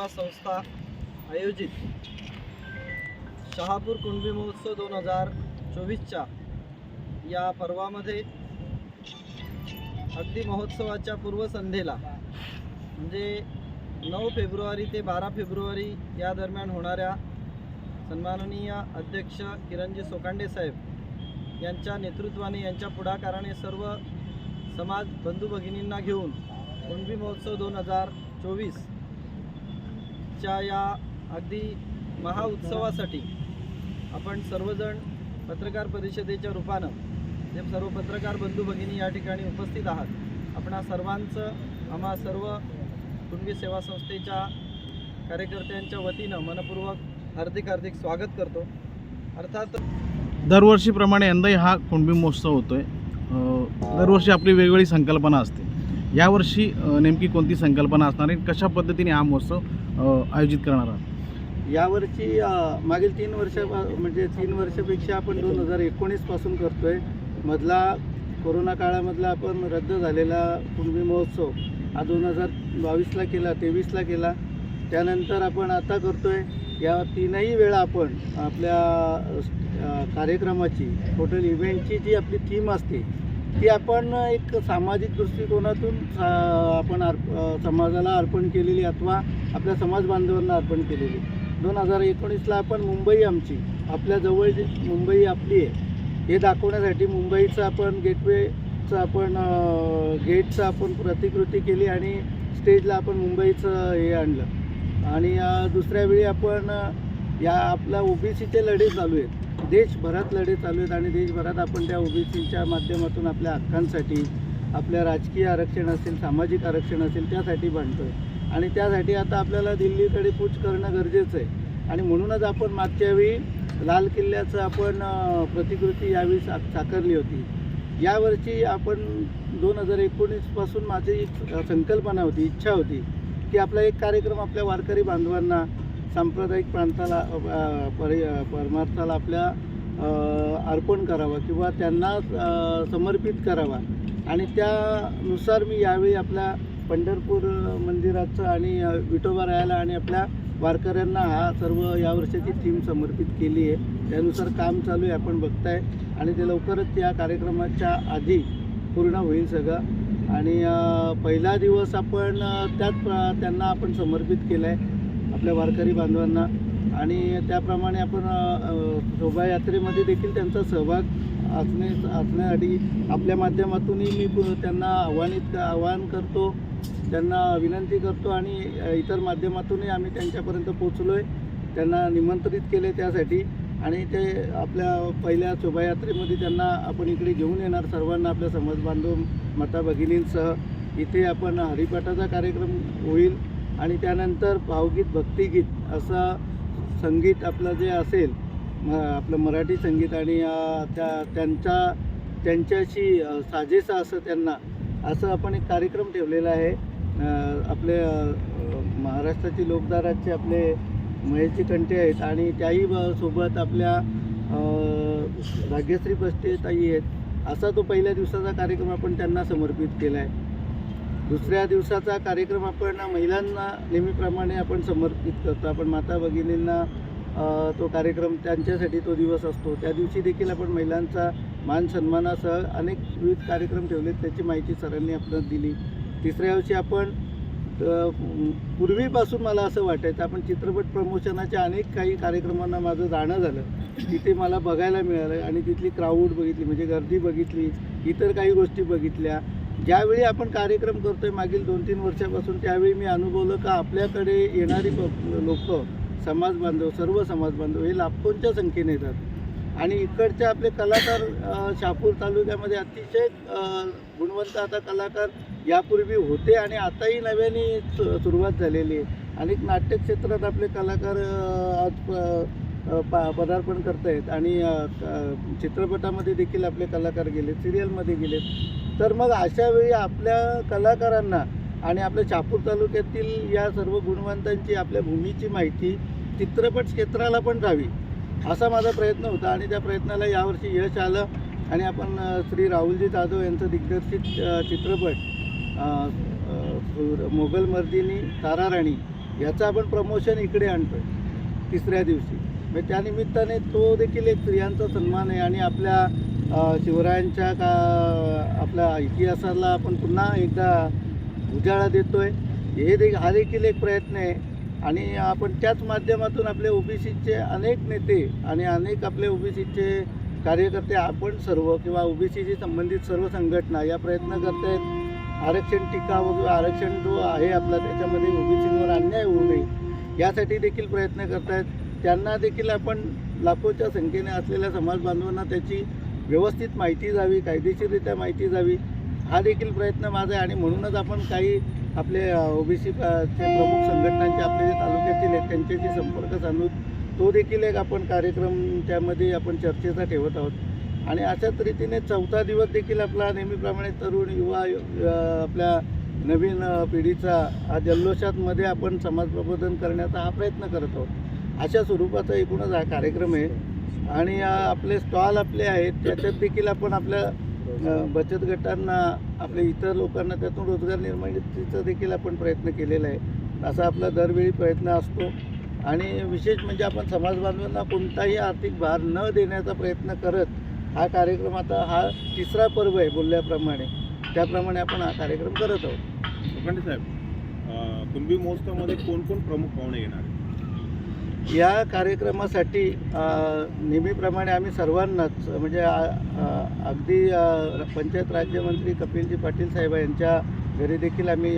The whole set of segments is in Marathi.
सेवा संस्था आयोजित. शहापूर कुणबी महोत्सव दोन हजार चोवीसच्या या पर्वामध्ये अगदी महोत्सवाच्या पूर्वसंध्येला म्हणजे नऊ फेब्रुवारी ते बारा फेब्रुवारी या दरम्यान होणाऱ्या सन्माननीय अध्यक्ष किरणजी सोकांडे साहेब यांच्या नेतृत्वाने यांच्या पुढाकाराने सर्व समाज बंधू भगिनींना घेऊन कुणबी महोत्सव दोन हजार चोवीस आजच्या या अगदी महाउत्सवासाठी आपण सर्वजण पत्रकार परिषदेच्या रूपानं जे सर्व पत्रकार बंधू भगिनी या ठिकाणी उपस्थित आहात आपणा सर्वांचं आम्हा सर्व कुणबी सेवा संस्थेच्या कार्यकर्त्यांच्या वतीनं मनपूर्वक हार्दिक हार्दिक स्वागत करतो. अर्थात दरवर्षीप्रमाणे यंदाही हा कुणबी महोत्सव होतो आहे दरवर्षी आपली वेगवेगळी संकल्पना असते. यावर्षी नेमकी कोणती संकल्पना असणार आहे कशा पद्धतीने हा महोत्सव आयोजित करणार आहात. यावर्षी मागील तीन वर्ष म्हणजे तीन वर्षापेक्षा आपण दोन हजार एकोणीसपासून करतो आहे मधला कोरोना काळामधला आपण रद्द झालेला कुणबी महोत्सव हा दोन हजार बावीसला केला तेवीसला केला. त्यानंतर आपण आता करतो आहे या तीनही वेळा आपण आपल्या कार्यक्रमाची टोटल इव्हेंटची जी आपली थीम असते ती आपण एक सामाजिक दृष्टिकोनातून सा- आपण अर्प समाजाला अर्पण केलेली अथवा आपल्या समाज बांधवांना अर्पण केलेली. दोन हजार एकोणीसला आपण मुंबई आमची आपल्या जवळ जी मुंबई आपली आहे हे दाखवण्यासाठी मुंबईचं आपण गेटवेचं आपण गेटचं आपण प्रतिकृती केली आणि स्टेजला आपण मुंबईचं हे आणलं. आणि दुसऱ्या वेळी आपण या आपल्या ओबीसीचे लढे चालू आहेत. देशभरात लढे चालू आहेत आणि देशभरात आपण त्या ओबीसीच्या माध्यमातून आपल्या हक्कांसाठी आपल्या राजकीय आरक्षण असेल सामाजिक आरक्षण असेल त्यासाठी भांडतो आहे आणि त्यासाठी आता आपल्याला दिल्लीकडे कूच करणं गरजेचं आहे. आणि म्हणूनच आपण मागच्या वेळी लाल किल्ल्याचं आपण प्रतिकृती यावेळी सा साकारली होती. यावरची आपण दोन हजार एकोणीसपासून माझी एक संकल्पना होती इच्छा होती की आपला एक कार्यक्रम आपल्या वारकरी बांधवांना सांप्रदायिक प्रांताला पर परि परमार्थाला आपल्या अर्पण करावा किंवा त्यांना समर्पित करावा. आणि त्यानुसार मी यावेळी आपल्या पंढरपूर मंदिराचं आणि विठोबा रायाला आणि आपल्या वारकऱ्यांना हा सर्व यावर्षाची थीम समर्पित केली आहे. त्यानुसार काम चालू आहे आपण बघताय. आणि ते लवकरच या कार्यक्रमाच्या आधी पूर्ण होईल सगळं. आणि पहिला दिवस आपण त्यात त्याच प्र- त्यांना आपण समर्पित केला आहे आपल्या वारकरी बांधवांना. आणि त्याप्रमाणे आपण शोभायात्रेमध्ये देखील त्यांचा सहभाग असणे असण्यासाठी आपल्या माध्यमातूनही मी त्यांना आव्हानित आवाहन करतो त्यांना विनंती करतो आणि इतर माध्यमातूनही आम्ही त्यांच्यापर्यंत पोचलो आहे त्यांना निमंत्रित केले त्यासाठी. आणि ते आपल्या पहिल्या शोभायात्रेमध्ये त्यांना आपण इकडे घेऊन येणार सर्वांना आपल्या समाज बांधव माता भगिनींसह इथे आपण हरिपाठाचा कार्यक्रम होईल. आणि त्यानंतर भावगीत भक्तिगीत असं संगीत आपलं जे असेल म आपलं मराठी संगीत आणि त्या त्यांच्या त्यांच्याशी साजेसा असं त्यांना असं आपण एक कार्यक्रम ठेवलेला आहे. आपले महाराष्ट्राची लोकदाराचे आपले महेशजी कंटे आहेत आणि त्याही सोबत आपल्या भाग्यश्री पष्टे ताई आहेत. असा तो पहिल्या दिवसाचा कार्यक्रम आपण त्यांना समर्पित केला आहे दुसऱ्या दिवसाचा कार्यक्रम आपण महिलांना नेहमीप्रमाणे आपण समर्पित करतो. आपण माता भगिनींना तो कार्यक्रम त्यांच्यासाठी तो दिवस असतो. त्या दिवशी देखील आपण महिलांचा मान सन्मानासह अनेक विविध कार्यक्रम ठेवलेत. त्याची माहिती सरांनी आपल्याला दिली. तिसऱ्या दिवशी आपण पूर्वीपासून मला असं वाटायचं आपण चित्रपट प्रमोशनाच्या अनेक काही कार्यक्रमांना माझं जाणं झालं. तिथे मला बघायला मिळालं आणि तिथली क्राऊड बघितली म्हणजे गर्दी बघितली इतर काही गोष्टी बघितल्या. ज्यावेळी आपण कार्यक्रम करतो आहे मागील दोन तीन वर्षापासून त्यावेळी मी अनुभवलं का आपल्याकडे येणारी लोक समाज बांधव सर्व समाज बांधव हे लाखोंच्या संख्येने येतात. आणि इकडचे आपले कलाकार शापूर शहापूर तालुक्यामध्ये अतिशय गुणवंत आता कलाकार यापूर्वी होते आणि आताही नव्याने सु- सुरुवात झालेली आहे. अनेक नाट्य क्षेत्रात आपले कलाकार आज प- पा पदार्पण करत आहेत आणि चित्रपटामध्ये देखील आपले कलाकार गेले सिरियलमध्ये गेलेत. तर मग अशा वेळी आपल्या कलाकारांना आणि आपल्या चापूर तालुक्यातील या सर्व गुणवंतांची आपल्या भूमीची माहिती चित्रपट क्षेत्राला पण राहावी असा माझा प्रयत्न होता आणि त्या प्रयत्नाला यावर्षी यश आलं आणि आपण श्री राहुलजी जाधव यांचं दिग्दर्शित चित्रपट मोगल मर्दिनी ताराराणी याचं आपण प्रमोशन इकडे आणतो तिसऱ्या दिवशी. म्हणजे त्यानिमित्ताने तो देखील एक स्त्रियांचा सन्मान आहे आणि आपल्या शिवरायांच्या का आपल्या इतिहासाला आपण पुन्हा एकदा उजाळा देतोय. हे देखील हा देखील एक प्रयत्न आहे. आणि आपण त्याच माध्यमातून आपले ओबीसीचे अनेक नेते आणि अनेक आपले ओबीसीचे कार्यकर्ते आपण सर्व किंवा ओबीसीशी संबंधित सर्व संघटना या प्रयत्न करत आहेत आरक्षण टीका वगैरे आरक्षण जो आहे आपला त्याच्यामध्ये ओबीसींवर अन्याय होऊ नये यासाठी देखील प्रयत्न करत आहेत त्यांना देखील आपण लाखोच्या संख्येने असलेल्या समाज बांधवांना त्याची व्यवस्थित माहिती जावी कायदेशीररित्या माहिती जावी हा देखील प्रयत्न माझा आहे. आणि म्हणूनच आपण काही आपले ओबीसी प्रमुख संघटनांचे आपले जे तालुक्यातील आहेत त्यांच्याशी संपर्क साधून तो देखील एक आपण कार्यक्रम त्यामध्ये आपण चर्चेचा ठेवत आहोत. आणि अशाच रीतीने चौथा दिवस देखील आपला नेहमीप्रमाणे तरुण युवा आपल्या नवीन पिढीचा हा जल्लोषातमध्ये आपण समाज प्रबोधन करण्याचा हा प्रयत्न करत आहोत. अशा स्वरूपाचा एकूणच हा कार्यक्रम आहे. आणि आपले स्टॉल आपले आहेत त्याच्यात देखील आपण आपल्या बचत गटांना आपल्या इतर लोकांना त्यातून रोजगार निर्मितीचा देखील आपण प्रयत्न केलेला आहे. असा आपला दरवेळी प्रयत्न असतो. आणि विशेष म्हणजे आपण समाज बांधवांना कोणताही आर्थिक भार न देण्याचा प्रयत्न करत हा कार्यक्रम आता हा तिसरा पर्व आहे बोलल्याप्रमाणे. त्याप्रमाणे आपण हा कार्यक्रम करत आहोत. साहेब कुंभी महोत्सवामध्ये कोण कोण प्रमुख पाहुणे येणार? या कार्यक्रमासाठी नेहमीप्रमाणे आम्ही सर्वांनाच म्हणजे अगदी पंचायत राज्यमंत्री कपिलजी पाटील साहेब यांच्या घरी देखील आम्ही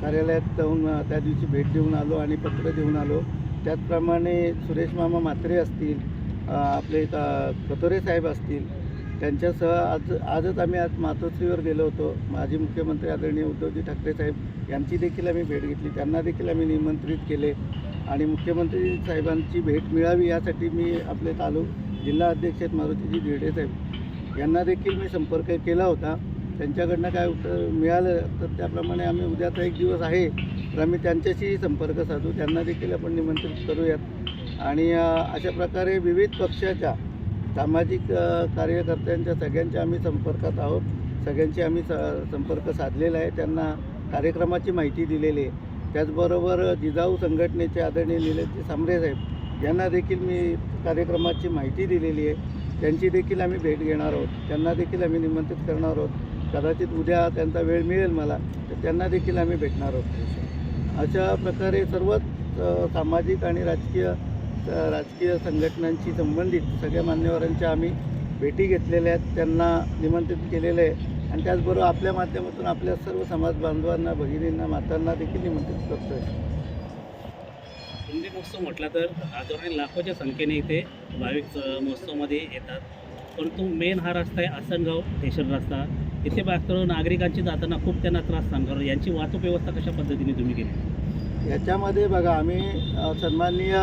कार्यालयात जाऊन त्या दिवशी भेट देऊन आलो आणि पत्र देऊन आलो. त्याचप्रमाणे सुरेश मामा म्हात्रे असतील आपले कतोरे साहेब असतील त्यांच्यासह आज आजच आम्ही आज मातोश्रीवर गेलो होतो. माजी मुख्यमंत्री आदरणीय उद्धवजी ठाकरे साहेब यांची देखील आम्ही भेट घेतली. त्यांना देखील आम्ही निमंत्रित केले. आणि मुख्यमंत्री साहेबांची भेट मिळावी यासाठी मी आपले तालुक जिल्हा अध्यक्ष आहेत मारुतीजी धिरडे साहेब. यांना देखील मी संपर्क केला होता. त्यांच्याकडनं काय उत्तर मिळालं तर त्याप्रमाणे आम्ही उद्याचा एक दिवस आहे तर आम्ही त्यांच्याशीही संपर्क साधू. त्यांना देखील आपण निमंत्रित करूयात. आणि अशा प्रकारे विविध पक्षाच्या सामाजिक कार्यकर्त्यांच्या सगळ्यांच्या आम्ही संपर्कात आहोत. सगळ्यांशी आम्ही स संपर्क साधलेला आहे. त्यांना कार्यक्रमाची माहिती दिलेली आहे. त्याचबरोबर जिजाऊ संघटनेचे आदरणीय निलेशजी सांबरे साहेब यांना देखील मी कार्यक्रमाची माहिती दिलेली आहे. त्यांची देखील आम्ही भेट घेणार आहोत. त्यांना देखील आम्ही निमंत्रित करणार आहोत. कदाचित उद्या त्यांचा वेळ मिळेल मला तर त्यांना देखील आम्ही भेटणार आहोत. अशा प्रकारे सर्वच सामाजिक आणि राजकीय राजकीय संघटनांशी संबंधित सगळ्या मान्यवरांच्या आम्ही भेटी घेतलेल्या आहेत. त्यांना निमंत्रित केलेलं आहे. आणि त्याचबरोबर आपल्या माध्यमातून आपल्या सर्व समाज बांधवांना भगिनींना मातांना देखील निमंत्रित करतो आहे हिंदी महोत्सव म्हटला तर आजवरून लाखोच्या संख्येने इथे भाविक महोत्सवामध्ये येतात. परंतु मेन हा रस्ता आहे आसनगाव स्टेशन रस्ता. इथे बाहेर नागरिकांची जाताना खूप त्यांना त्रास सांगणार यांची वाहतूक व्यवस्था कशा पद्धतीने तुम्ही केली? याच्यामध्ये बघा आम्ही सन्माननीय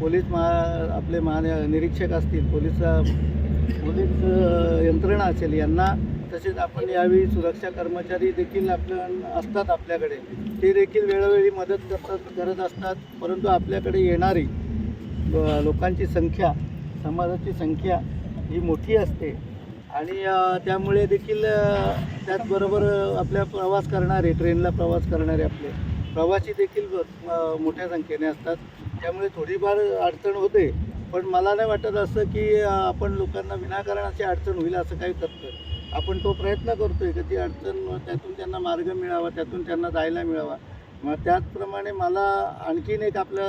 पोलीस महा आपले महा निरीक्षक असतील पोलीस पोलीस यंत्रणा असेल यांना तसेच आपण यावेळी सुरक्षा कर्मचारी देखील आपल्या असतात आपल्याकडे. ते देखील वेळोवेळी मदत करतात करत असतात परंतु आपल्याकडे येणारी लोकांची संख्या समाजाची संख्या ही मोठी असते. आणि त्यामुळे देखील त्याचबरोबर आपल्या प्रवास करणारे ट्रेनला प्रवास करणारे आपले प्रवासी देखील मोठ्या संख्येने असतात. त्यामुळे थोडीफार अडचण होते. पण मला नाही वाटत असं की आपण लोकांना विनाकारण अशी अडचण होईल असं काही करतो आपण तो प्रयत्न करतोय की ती अडचण त्यातून त्यांना मार्ग मिळावा त्यातून त्यांना जायला मिळावा. मग त्याचप्रमाणे मला आणखीन एक आपल्या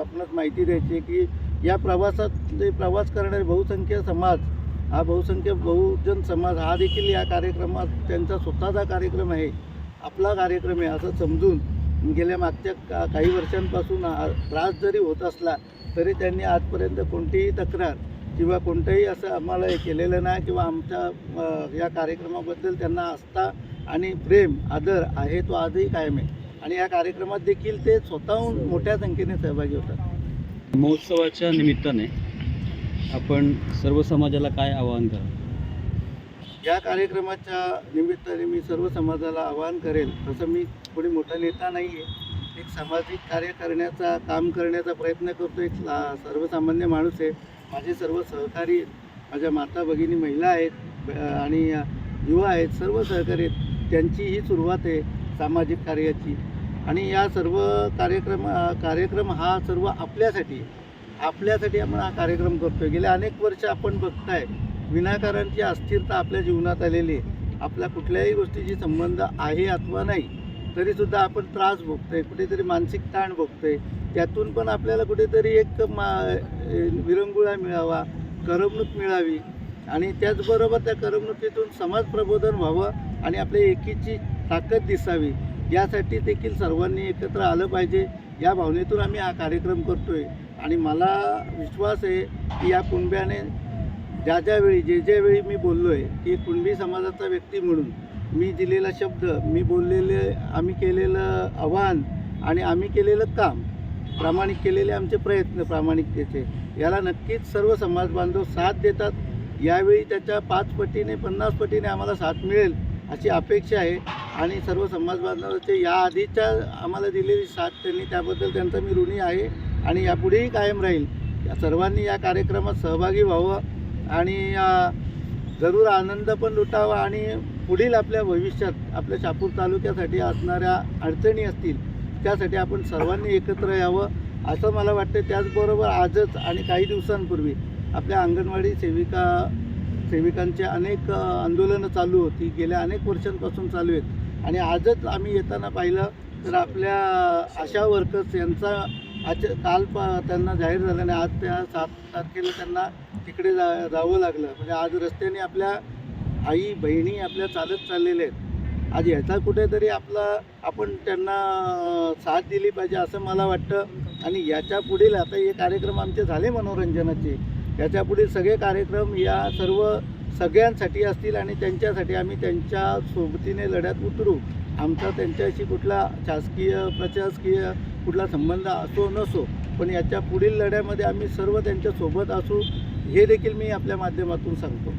आपणास माहिती द्यायची आहे की या प्रवासात जे प्रवास करणारे बहुसंख्य समाज हा बहुसंख्य बहुजन समाज हा देखील या कार्यक्रमात त्यांचा स्वतःचा कार्यक्रम आहे आपला कार्यक्रम आहे असं समजून गेल्या मागच्या का काही वर्षांपासून हा त्रास जरी होत असला तरी त्यांनी आजपर्यंत कोणतीही तक्रार किंवा कोणतंही असं आम्हाला हे केलेलं नाही किंवा आमच्या या कार्यक्रमाबद्दल त्यांना आस्था आणि प्रेम आदर आहे तो आजही कायम आहे. आणि या कार्यक्रमात देखील ते स्वतःहून मोठ्या संख्येने सहभागी होतात. महोत्सवाच्या निमित्ताने आपण सर्व समाजाला काय आवाहन करा या कार्यक्रमाच्या निमित्ताने मी सर्व समाजाला आवाहन करेल. तसं मी कोणी मोठा नेता नाही आहे एक सामाजिक कार्य करण्याचा काम करण्याचा प्रयत्न करतो एक सा- सर्वसामान्य माणूस आहे. माझे सर्व सहकारी आहेत. माझ्या माता भगिनी महिला आहेत आणि युवा आहेत सर्व सहकारी आहेत. त्यांची ही सुरुवात आहे सामाजिक कार्याची. आणि या सर्व कार्यक्रम कार्यक्रम हा सर्व आपल्यासाठी आपल्यासाठी आपण हा कार्यक्रम करतोय. गेले अनेक वर्ष आपण बघताय विनाकारणची अस्थिरता आपल्या जीवनात आलेली आहे. आपला कुठल्याही गोष्टीशी संबंध आहे अथवा नाही तरीसुद्धा आपण त्रास भोगतोय कुठेतरी मानसिक ताण भोगतोय. त्यातून पण आपल्याला कुठेतरी एक मा विरंगुळा मिळावा करमणूक मिळावी. आणि त्याचबरोबर त्या करमणुकीतून समाज प्रबोधन व्हावं आणि आपल्या एकीची ताकद दिसावी. यासाठी देखील सर्वांनी एकत्र आलं पाहिजे. या भावनेतून आम्ही हा कार्यक्रम करतोय. आणि मला विश्वास आहे की या कुणब्याने ज्या ज्यावेळी जे ज्यावेळी मी बोललो आहे की कुणबी समाजाचा व्यक्ती म्हणून मी दिलेला शब्द मी बोललेले आम्ही केलेलं आव्हान आणि आम्ही केलेलं काम प्रामाणिक केलेले आमचे प्रयत्न प्रामाणिकतेचे याला नक्कीच सर्व समाज बांधव साथ देतात. यावेळी त्याच्या पाच पटीने पन्नास पटीने आम्हाला साथ मिळेल अशी अपेक्षा आहे. आणि सर्व समाज बांधवाचे या आधीच्या आम्हाला दिलेली साथ त्यांनी त्याबद्दल त्यांचा मी ऋणी आहे आणि यापुढेही कायम राहील. या सर्वांनी या कार्यक्रमात सहभागी व्हावं आणि जरूर आनंद पण लुटावा आणि पुढील आपल्या भविष्यात आपल्या शापूर तालुक्यासाठी असणाऱ्या अडचणी असतील त्यासाठी आपण सर्वांनी एकत्र यावं असं मला वाटतं. त्याचबरोबर आजच आणि काही दिवसांपूर्वी आपल्या अंगणवाडी सेविका सेविकांचे अनेक आंदोलनं चालू होती. गेल्या अनेक वर्षांपासून चालू आहेत. आणि आजच आम्ही येताना पाहिलं तर आपल्या आशा वर्कर्स यांचा आज काल प त्यांना जाहीर झाल्याने आज त्या सात तारखेला त्यांना तिकडे जा जावं लागलं. म्हणजे आज रस्त्याने आपल्या आई बहिणी आपल्या चालत चाललेल्या आहेत. आज याचा कुठेतरी आपला आपण त्यांना साथ दिली पाहिजे असं मला वाटतं. आणि याच्या पुढील आता हे कार्यक्रम आमचे झाले मनोरंजनाचे. याच्या पुढील सगळे कार्यक्रम या सर्व सगळ्यांसाठी असतील आणि त्यांच्यासाठी आम्ही त्यांच्या सोबतीने लढ्यात उतरू. आमचा त्यांच्याशी कुठला शासकीय प्रशासकीय कुठला संबंध असो नसो पण याच्या पुढील लढ्यामध्ये आम्ही सर्व त्यांच्यासोबत असू हे देखील मी आपल्या माध्यमातून सांगतो.